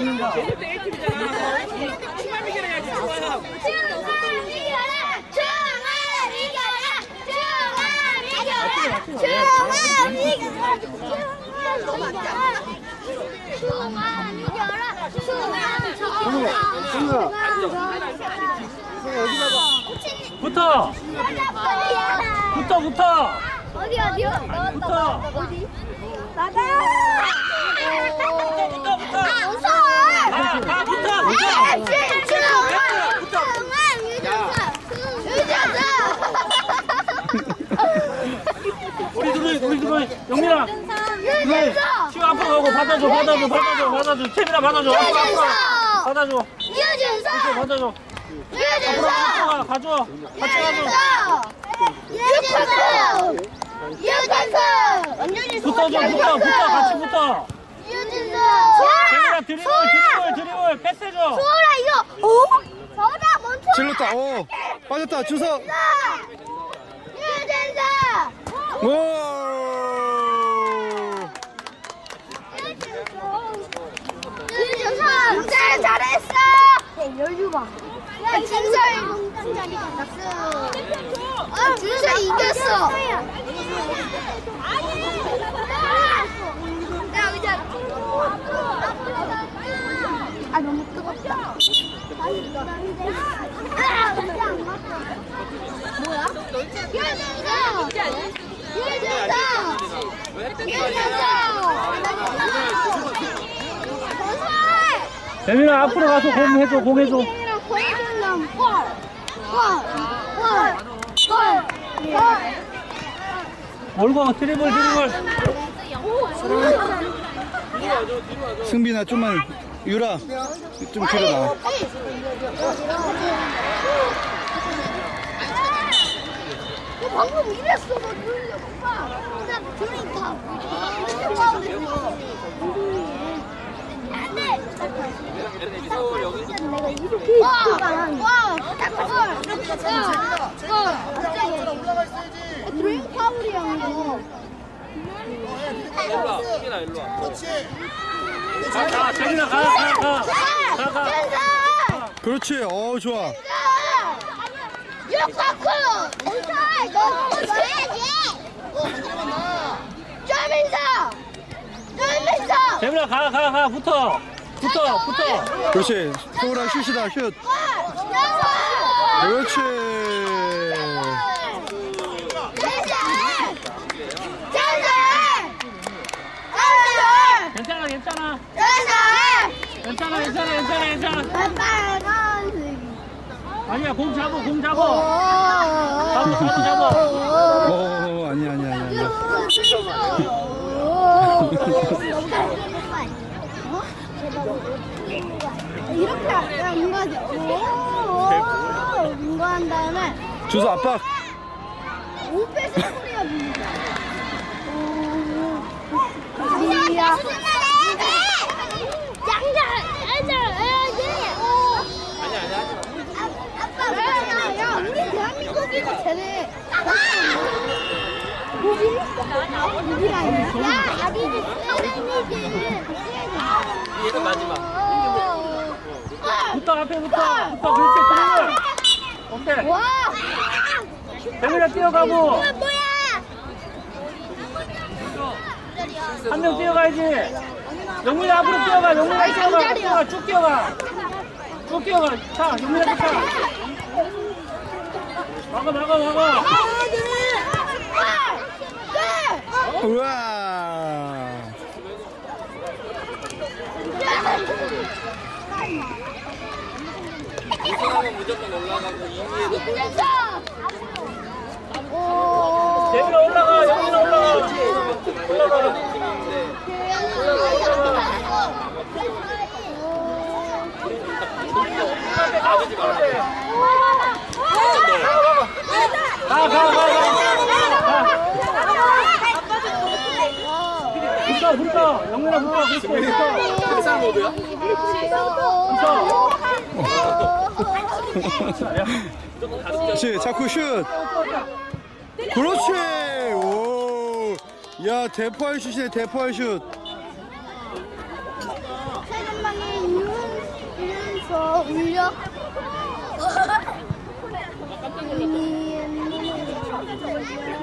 죽는다. 그때 A팀이잖아. 중간 비결 해야지 좋아요. 붙어. 붙어 붙어. 어디 어디요? 나왔다 어디? 나가! 붙어 붙어. 아 무서워! 가, 가, 붙어, 붙어. 우리 둘이 우리 둘이 영민아. 네. 시우 앞으로 가고 받아줘 받아줘 받아줘 받아줘. 채민아 받아줘. 앞으로 앞으로. 받아줘. 유준서! 받아줘. 유준서! 앞으로 가줘. 같이 가줘. 유준서! 유준서! 붙어줘 붙어 붙어 같이 붙어. 유준서! 채민아 드리블 드리블 드리블 패스해줘. 소라 이거 어? 저다 멈춰! 질렀다. 오, 빠졌다. 주석. 유준서! 오. 유준서! 진짜 잘했어! 열주 봐. 야, 진서이 낙스. 아, 준서 이겼어. 야, 의자. 뭐야? 유준서! 유준서! 재민아 앞으로 가서 공 해줘 공 해줘. 몰고 드리블 드리블. 승빈아 좀만 유라 좀 뒤로 나와. 방금 이랬어, 너 들려, 오빠. 나 들으니까. 안 돼! 내가 이렇게 와! 와! 딱 와! 와! 드링 파울이야, 이거. 가, 가, 재민아 가, 가, 가. 가, 가. 그렇지. 어 좋아. 유카쿠! 엄살! 너 넣어야지! 쪼민서! 쪼민서! 재민아 가, 가, 가. 붙어. 붙어, 붙어. 그렇지. 소라 슛이다 슛. 그렇지. 괜찮아, 괜찮아. 괜찮아, 괜찮아, 괜찮아, 괜찮아. 아니야, 공 잡어, 공 잡어. 잡어, 잡어, 잡어. 어 아니야 아니야 아니야. 아니야. 이렇게 그냥 인거하지. 인거 한 다음에 주석 압박. 오페스 코리아 분이다. 야. 양자, 양자, 해야지. 아니 아니 아니. 아빠, 야, 야, 우리 대한민국이가 쟤네. 뭐지? 누구랑 야, 아비지 선생님이지. 얘는 마지막. 아, 붙어, 앞에 붙어. 붙어, 그렇지, 드리블. 오케이. 와. 재민아 뛰어가고. 한 명 뛰어가야지. 영민아 앞으로 뛰어가. 영민아 뛰어가. 뛰어가. 쭉 뛰어가. 쭉 뛰어가. 차. 영민아 차. 막아 막아 막아. 우와. 재민아 올라가. 영민아 올라가. 올라가. 가가 가 가. 붙어 붙어. 모드야? 그렇지. 자꾸 슛. 그렇지. 오. 야 대포할 슛이네 대포할 슛. 세금방에 어, 울려?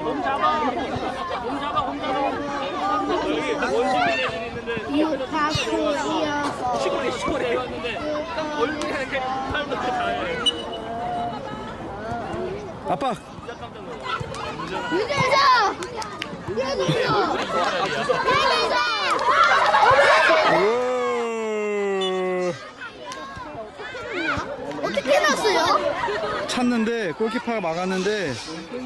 공 잡아. 공 잡아, 공 잡아. 여기 원심이 이어서 시골에 시골에 왔는데 딱 얼굴이 이렇게 팔도 다 아빠 유재석! 유재석! 유재석! 오. 어떻게 났어요? 찼는데 골키퍼가 막았는데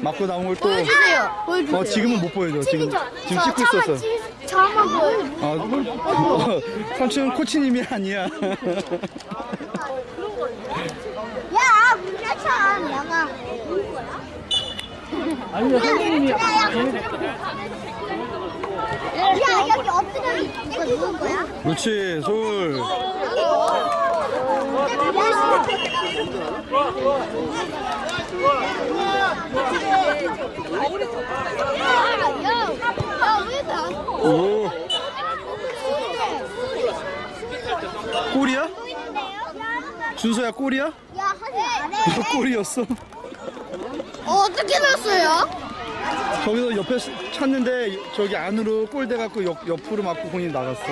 맞고 나온 걸 또 보여주세요. 보여주세요. 어, 지금은 못 보여줘. 지금 지금 찍고 있었어. 저만 보여. 아, 어, 삼촌 코치님이 아니야. 야, 문자참 나가. 아니요, 선생님이 야, 여기 엎드려 있는 거야? 그렇지, 솔. 오, 골이야? 준서야 골이야? 야, 하지 마. 골이었어. 어, 어떻게 났어요? 저기서 옆에 찼는데 저기 안으로 골 돼갖고 옆, 옆으로 맞고 공이 나갔어.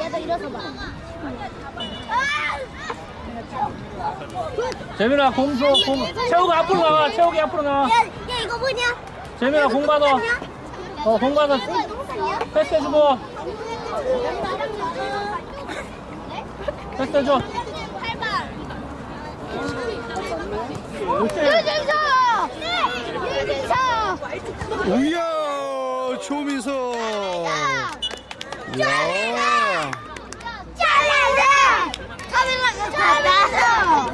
얘도 일어서 봐. 재민아 공 줘, 공. 채우가 앞으로 나와, 채우기 앞으로 나와. 야, 야 이거 뭐냐? 재민아 공 받아. 어, 공 받아. 패스해주고, 패스해줘. 유진서! 유진서! 우야. 야, 잘하네! 카메라가 잘하어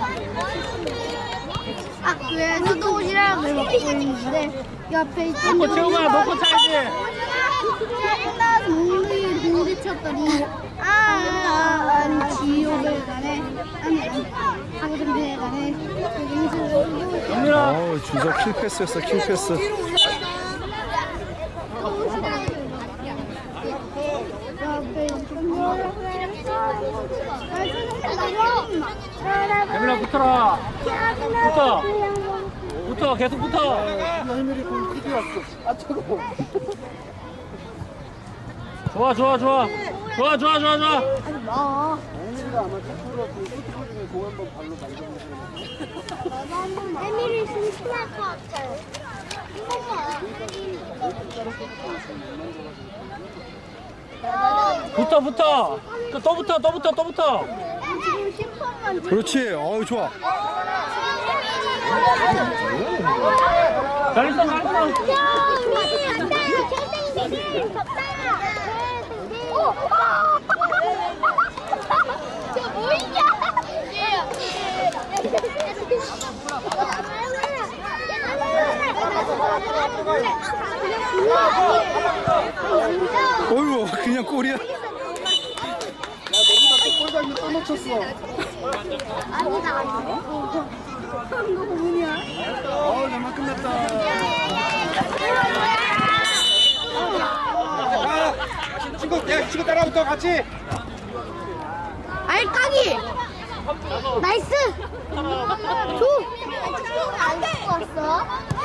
학교에서도 옷이랑 먹고 있는데 옆에 있던 먹고 채우가 먹고 차야지. 나 동물이 공기 쳤더니 아, 아니 지옥을 가네 아니 든에 가네 여기서 영민아, 어, 준서 킬 패스였어, 킬 패스. 재민아 붙어라. 붙어. 붙어, 계속 붙어. 좋아, 좋아, 좋아. 좋아, 좋아, 좋아, 좋아. 에밀이 심심할 것 같아요. 붙어, 붙어. 또, 또 붙어, 또 붙어, 또 붙어. 지금 10분만 그렇지, 어우, 좋아. 잘 있어, 잘 있어. 야, 우리 안 돼. 선생님이 덥다. 오, 저 뭐이냐? 어휴, 그냥 골이야. 아니다, 아니다. 이거 뭐냐? 어, 잠만 끝났다. 친구, 야, 친구 따라붙어 같이. 알까기! 나이스! 줘! 안 갖고 왔어?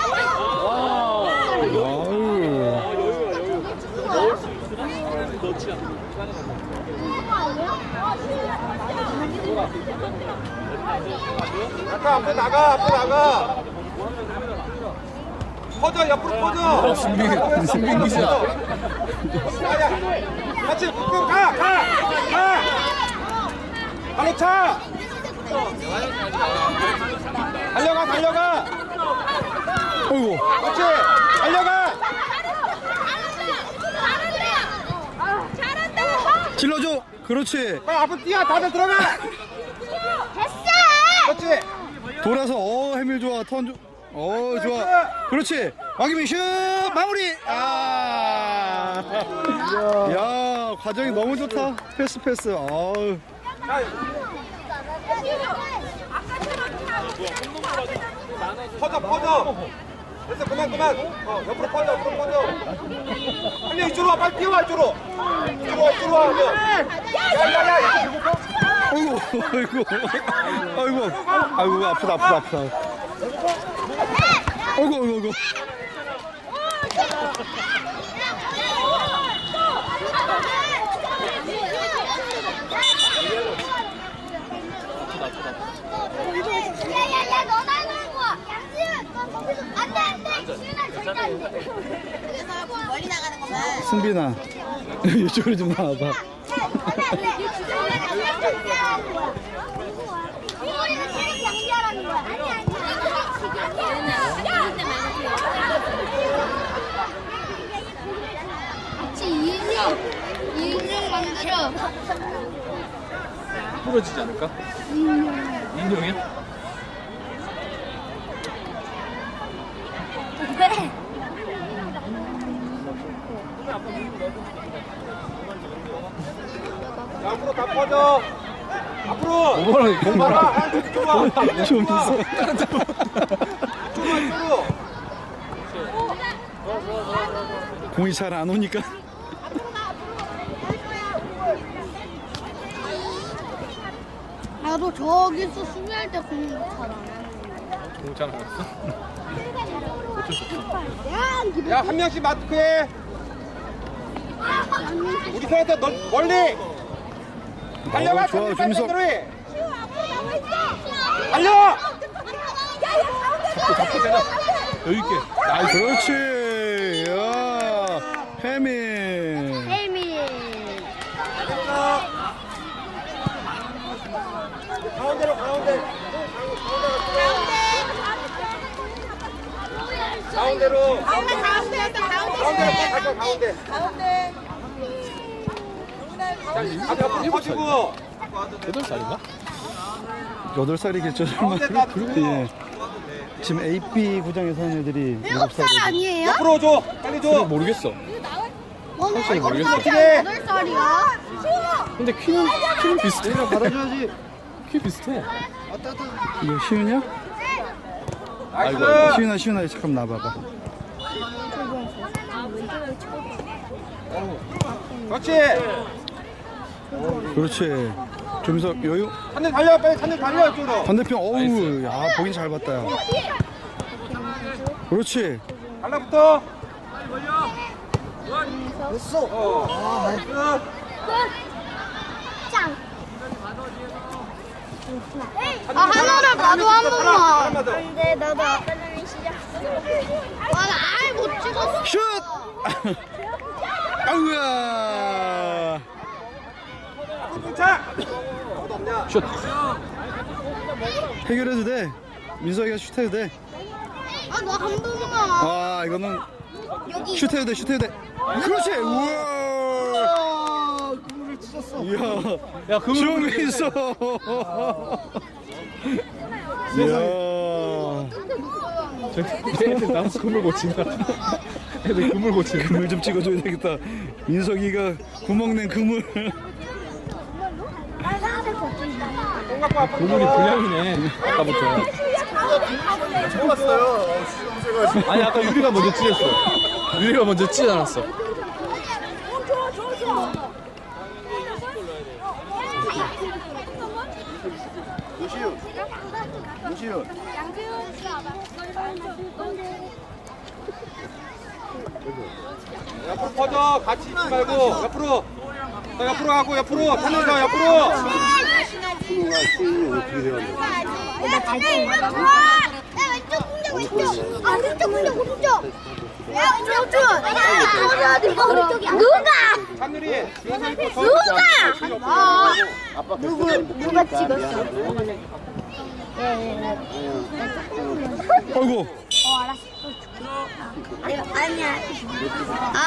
아까 앞에 나가, 앞에 나가. 퍼져, 옆으로 퍼져. 승빈, 승빈 기자. 가자. 같이 꾹꾹 가, 가, 가. 바로 차. 달려가, 달려가. 그렇지. 달려가. 질러줘. 그렇지. 빨리 앞으로 뛰어, 다들 들어가. 됐어! 그렇지. 돌아서 어 해밀 좋아 턴 좋. 어 좋아. 그렇지. 왕기민 슛 마무리. 아. 야 과정이 너무 좋다. 패스 패스. 어우. 자, 퍼져 퍼져 됐어 그만 그만 어 옆으로 퍼져 옆으로 퍼져 빨리 이쪽으로 와 빨리 뛰어와 이쪽으로 이쪽으로 와 이쪽으로 와 너. 야야야 아이고, 아이고, 아이고, 아이고, 아프다, 아프다, 아프다. 아이고, 아이고, 아이고. 야야야 너 나가는 거야. 양지은 멀리 나가는 거만. 승빈아, 이쪽으로 좀 나와봐. 같이 인형 인형 만들어. 부러지지 않을까? 인형이야? 왜? 야, 앞으로 다 퍼져 앞으로 뭐라 공 봐라 하얀 이쪽으로 와좀 있어. 이쪽으로 공이 잘 안 오니까. 나도 저기서 수비할 때 공이 잘안 공잘 안 갔어? 야? 한 명씩 마크해 우리 세한테 너 멀리. 달려가 어, 좋아, 준석. 달려! 여유 있게. 그렇지. 야, 해민. 혜미 가운데로 가운데 가운데로 가운데 가운데 가운데로 가자 가운데 가운데 앞으로 퍼지고 여덟 살인가? 여덟 살이겠죠, 정말. 예. 지금 AP 구장에 사는 애들이 일곱 살. 아니에요? 옆으로 줘 빨리 줘 모르겠어. 살 모르겠어. 여덟 살 살이야? 근데 키는 키는 비슷해. 받아줘야지 키 비슷해. 이거 시 나이스 시윤아, 시윤아, 잠깐 나와봐봐. 그렇지 그렇지. 조민석 여유. 한대 달려 빨리 한대 달려 이쪽으로 반대편 어우, 야, 보긴 잘 봤다. 야. 그렇지. 달라붙어 됐어 어 나이스 아 하나를 나도 한 번만. 하나만 더 근데 나도 아까 전에 시작. 아나 아예 못 찍었어. 슛! 아우야. 슛. 해결해도 돼. 민석이가 슛 해도 돼. 아너 한 번만. 아, 이거는 여기. 슛 해도 돼, 슛 해도 돼. 그렇지. 우와. 이야. 야, 그거 조민석. 이야. 저기 애들 나와서 그물 고친다. 애들 그물 고친다. 그물 좀 찍어줘야 되겠다. 민석이가 구멍 낸 그물. 그물이 불량이네. 아까부터. 좋았어요 아니 아까 유리가 먼저 찢었어. 유리가 먼저 찢지 않았어. 노시윤 노시윤 옆으로 퍼져 같이 있지 말고 옆으로 너 옆으로 가고 옆으로 편해서 옆으로 나잘 찍는 야 왼쪽 공격 왼쪽. 아 왼쪽 공격 오른쪽. 왼쪽. 누가? 하늘이 누가? 아 누구 누가 찍었어? 아이고. 아니야. 아,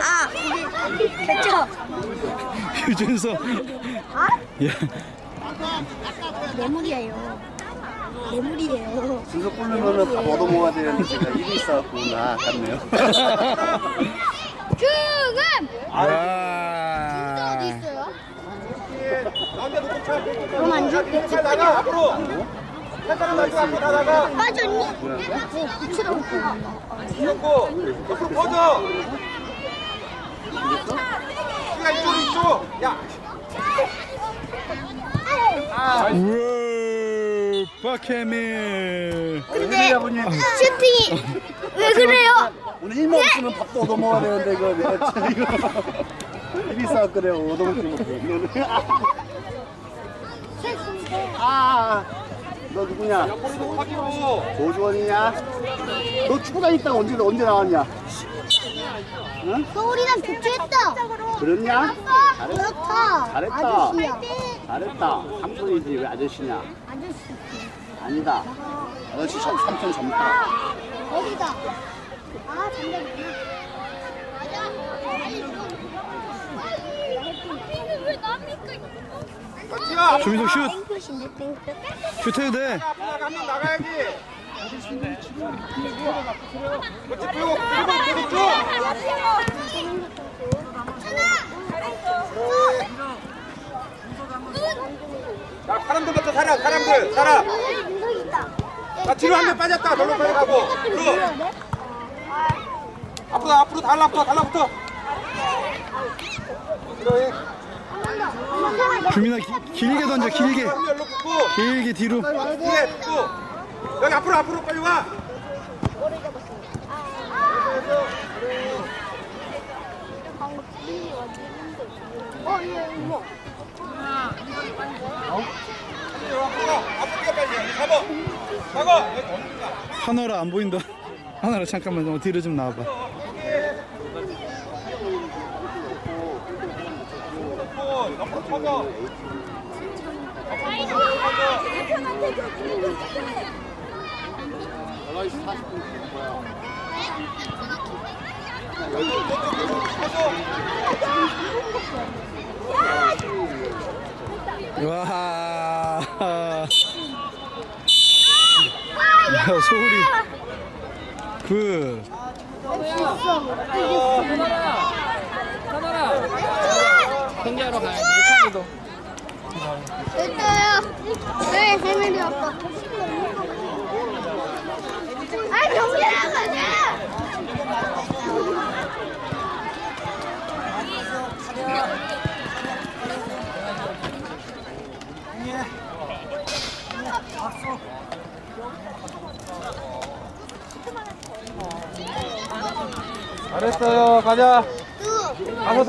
아, 우리 됐죠? 유준석. 아? 야. 뇌물이에요. 뇌물이에요. 순서 꼴르면은 밥 얻어먹어야 되는데 제가 일이 있어갖고 나 아깝네요. 그은 야. 어디 있어요? 가운데 놓고 차 그럼 안 줄게. 차 나가 앞으로 살짝만 놔줘 앞으로 나가가 빠졌니? 붙이라고. 이렇 우와, 박혜미. 근데 슈팅이 왜 그래요? 오늘 일만 없으면 밥도 얻어 먹어야 되는데 이거 내가 진짜 이거 일이 있어 그래 얻어 먹지 못해 이거는 아, 너 누구냐? 조주원이냐? 너 축구장 있다가 언제 언제 나왔냐? 응? 서울이랑 교체했다. 그랬냐? 그렇다. 잘했다. 아저씨야. 잘했다. 삼촌이지 왜 아저씨냐? 아저씨. 아니다. 아저씨 저- 삼촌 젊다. 어디다? 아, 잠깐만요. 왜 납니까? 야 조민석 슛. 땡볕인데 땡볕. 슛해도 돼. 한명 나가야지 그렇지 끌고 끌고 끌고 쭉 자 사람들부터 살아 사람들 살아. 나 뒤로 한 명 빠졌다. 돌로 빨리 가고. 뒤로 앞으로 앞으로 달라붙어 달라붙어. 규민아 기- 길게 던져 길게. 열로 붙고. 길게 뒤로. 뒤에 붙고. 여기 앞으로 앞으로 빨리 와. 어, 예, 이거. 하나라 안 보인다. 하나라 잠깐만 좀 뒤로 좀 나와봐. 어, 퍼져 와. 야 소울이. 그 경기하러 가야 돼. 됐어요. 네, 재민이 아빠. 아, 경기랑 가자. 잘했어요. 가자. 그, 가서